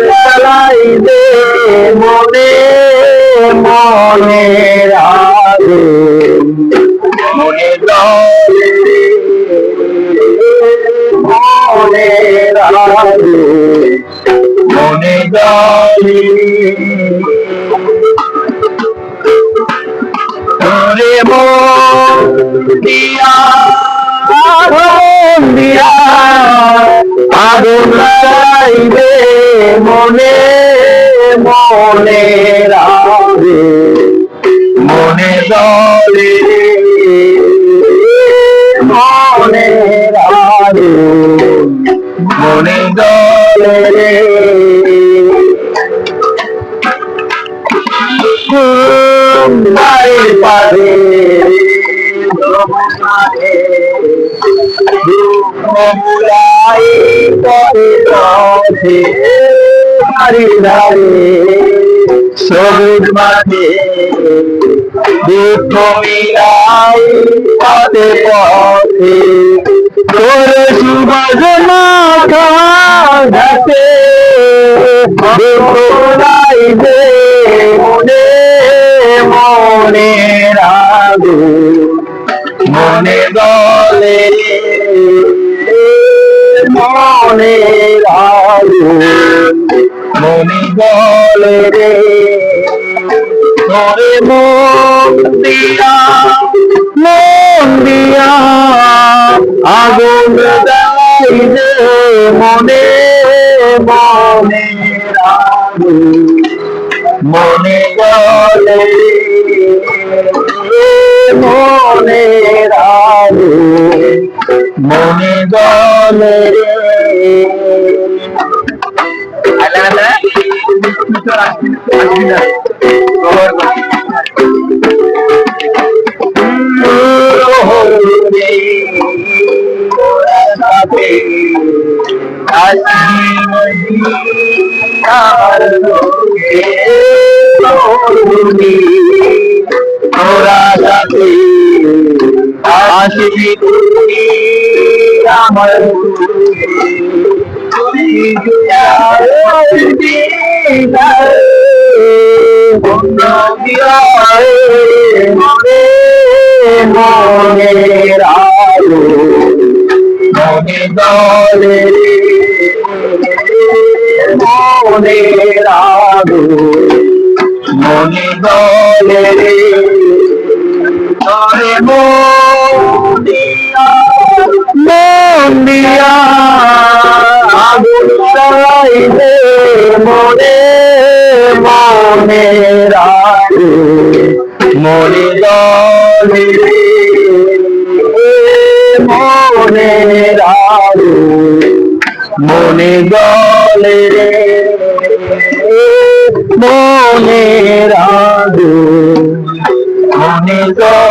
জ্বালাই দে মনে মনে আগুন মনে মনে আগুন মনে মন দিয়া আগুন দিয়া আগুন লাগাইবে মনে মনে রাবে মনে জলে মনে রাবে মনে জলে বাড়ির পারে মুলাই পরে পথে বাড়ির ধারে সবুজ মাঠে দুঃখ মিলাই পথে পথে তোর সুবাস মাথা ঘাটে দুঃখ দে মনে মনে মনে গলে মনে রাগু মনে গলে রে তোরে মন দিয়া, মন আগুন মনে মনে মনে গলে মনে রাগু মনে গলে রে। আল্লাহ তোরা সাথে আসবি তুমি আমার তুমি মনে মনে দলে মনে রালো মনে দলে ধরে মন্দিয়া আগুন চাইবে মনে মনে রাখে। মনে দলে মনে রাখে মনে দলে রে, মনে রাখে। মনে দলে